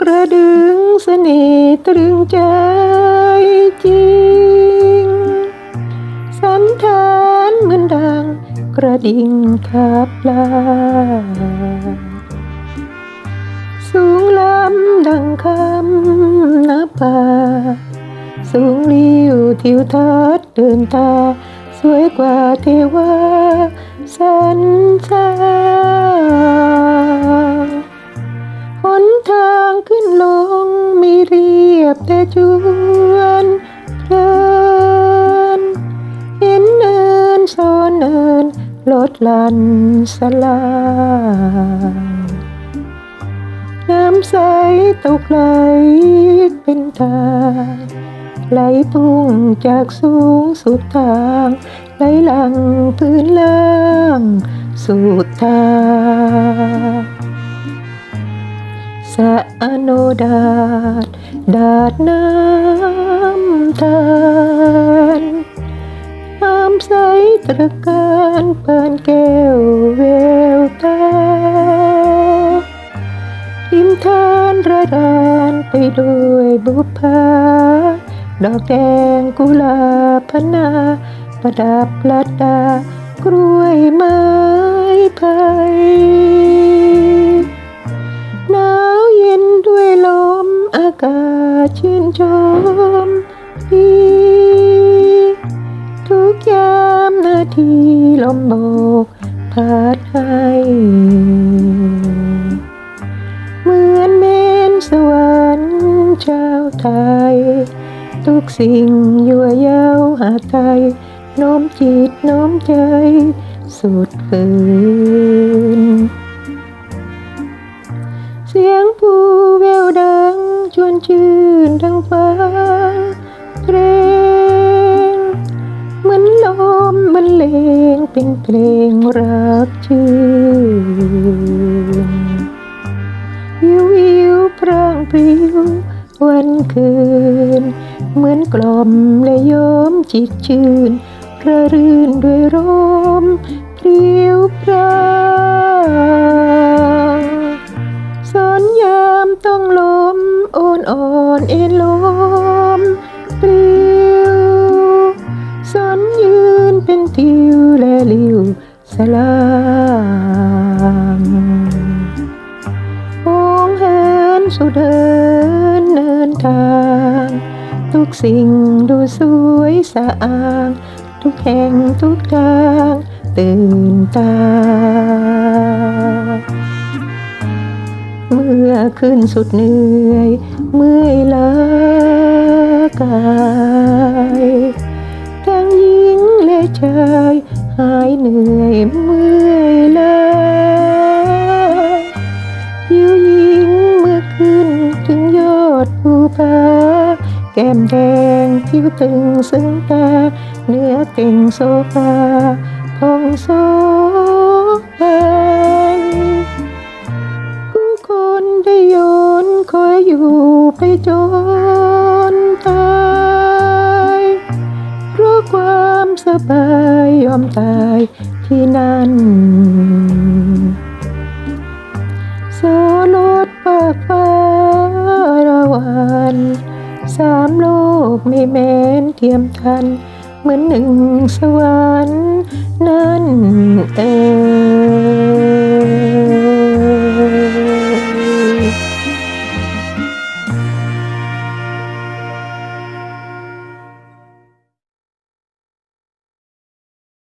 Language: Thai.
กระดึงเสน่ห์ตรึงใจจริง สันทานเหมือนดังกระดิ่งทับลา สูงล้ำดังคำนับป่า สูงลิ้วทิวทัศน์เดินตา สวยกว่าเทวาสันชา รียบแต่จวนเพลินเห็นเนินโซนเนินลดลันสลายน้ำใสตกไหลเป็นทางไหลพุ่งจากสูงสุดทางไหลหลังพื้นล่างสุดทางสะโนดาด ดาดน้ำทานน้ำใสตระการเปินแก้วแววตาทิมทานระดานไปด้วยบุพาดอกแดงกุหลาบพนา ประดับลัดดากล้วยไม้ไผ่หนาวเย็นด้วยลมอากาศ ชื่นชมดีทุกยามนาทีลมโบกพัดให้เหมือนเมนสวรรค์ชาวไทย ทุกสิ่งยั่วเย้าหาไทยโน้มจิตโน้มใจ สุดฝืน ชวนชื่นดังฟ้าเพลงเหมือนลมบรรเลงเป็นเพลงรักชื่นวิววิวพรางพริ้ววันคืน เหมือนกล่อมและโยมจิตชื่นระรื่นด้วยลม วสลางมองเห็นสุดเดินเนินทาง ทุกสิ่งดูสวยสะอางทุกแห่งทุกทางตื่นตา เมื่อขึ้นสุดเหนื่อย เมื่อยล้ากายทั้งหญิงและชาย หายเหนื่อยเมื่อยล้าผิวหญิงเมื่อขึ้นถึงยอดภูผาแก้มแดงผิวตึงซึ่งตา เนื้อเต่งโซฟาพองโซไปผู้คนได้โยนคอยอยู่ไปจนตาย เพราะความสบาย ความตายที่นั่นโซลดปากฟ้าระวันสามโลกไม่แม้นเทียมทัน เหมือนหนึ่งสวรรค์นั่นเอง